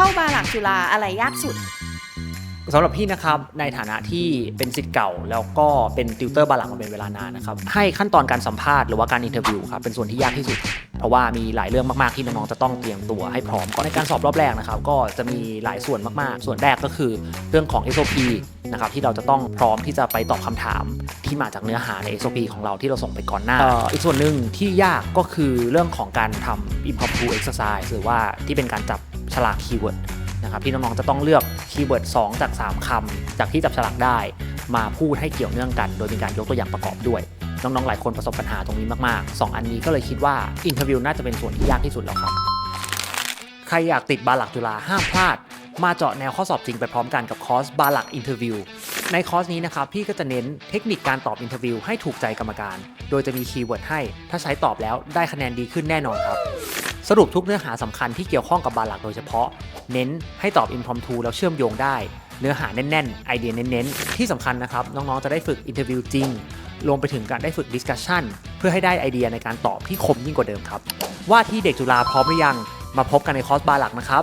เข้าบาหลักจุฬาอะไรยากสุดสำหรับพี่นะครับในฐานะที่เป็นสิทธิ์เก่า แล้วก็เป็นติวเตอร์บาหลังมาเป็นเวลานานนะครับให้ขั้นตอนการสัมภาษณ์หรือว่าการอินเทอร์วิวครับเป็นส่วนที่ยากที่สุด เพราะว่ามีหลายเรื่องมากๆที่น้องๆจะต้องเตรียมตัวให้พร้อมก่อนในการสอบรอบแรกนะครับก็จะมีหลายส่วนมากๆ ส่วนแรกก็คือเรื่องของ SOP นะครับที่เราจะต้องพร้อมที่จะไปตอบคำถามที่มาจากเนื้อหาใน SOP ของเราที่เราส่งไปก่อนหน้าเอ่ออีกส่วนหนึ่งที่ยากก็คือเรื่องของการทำ impromptu exercise หรือว่าที่เป็นการจับ ฉลากคีย์เวิร์ดนะครับที่น้องๆจะต้องเลือกคีย์เวิร์ด2จาก 3คำจากที่จับฉลากได้ มาพูดให้เกี่ยวเนื่องกัน โดยมีการยกตัวอย่างประกอบด้วย น้องๆหลายคนประสบปัญหาตรงนี้มากๆ 2 อันนี้ก็เลยคิดว่าอินเทอร์วิวน่าจะเป็นส่วนที่ยากที่สุดแล้วครับ ใครอยากติดบาหลักจุฬาห้ามพลาด มาเจาะแนวข้อสอบจริงไปพร้อมกันกับคอร์สบาหลักอินเทอร์วิวในคอร์สนี้นะครับพี่ก็จะเน้นเทคนิคการตอบอินเทอร์วิวให้ถูกใจกรรมการ โดยจะมีคีย์เวิร์ดให้ ถ้าใช้ตอบแล้วได้คะแนนดีขึ้นแน่นอนครับ สรุปทุกเนื้อหาสำคัญที่เกี่ยวข้องกับบาหลักโดยเฉพาะ เน้นให้ตอบ impromptu แล้วเชื่อมโยงได้ เนื้อหาแน่นๆ ไอเดียเน้นๆ ที่สำคัญนะครับ น้องๆ จะได้ฝึกอินเทอร์วิวจริง รวมไปถึงการได้ฝึกดิสคัชชันเพื่อให้ได้ไอเดียในการตอบที่คมยิ่งกว่าเดิมครับ ว่าที่เด็กจุฬาพร้อมหรือยัง มาพบกันในคอร์สบาหลักนะครับ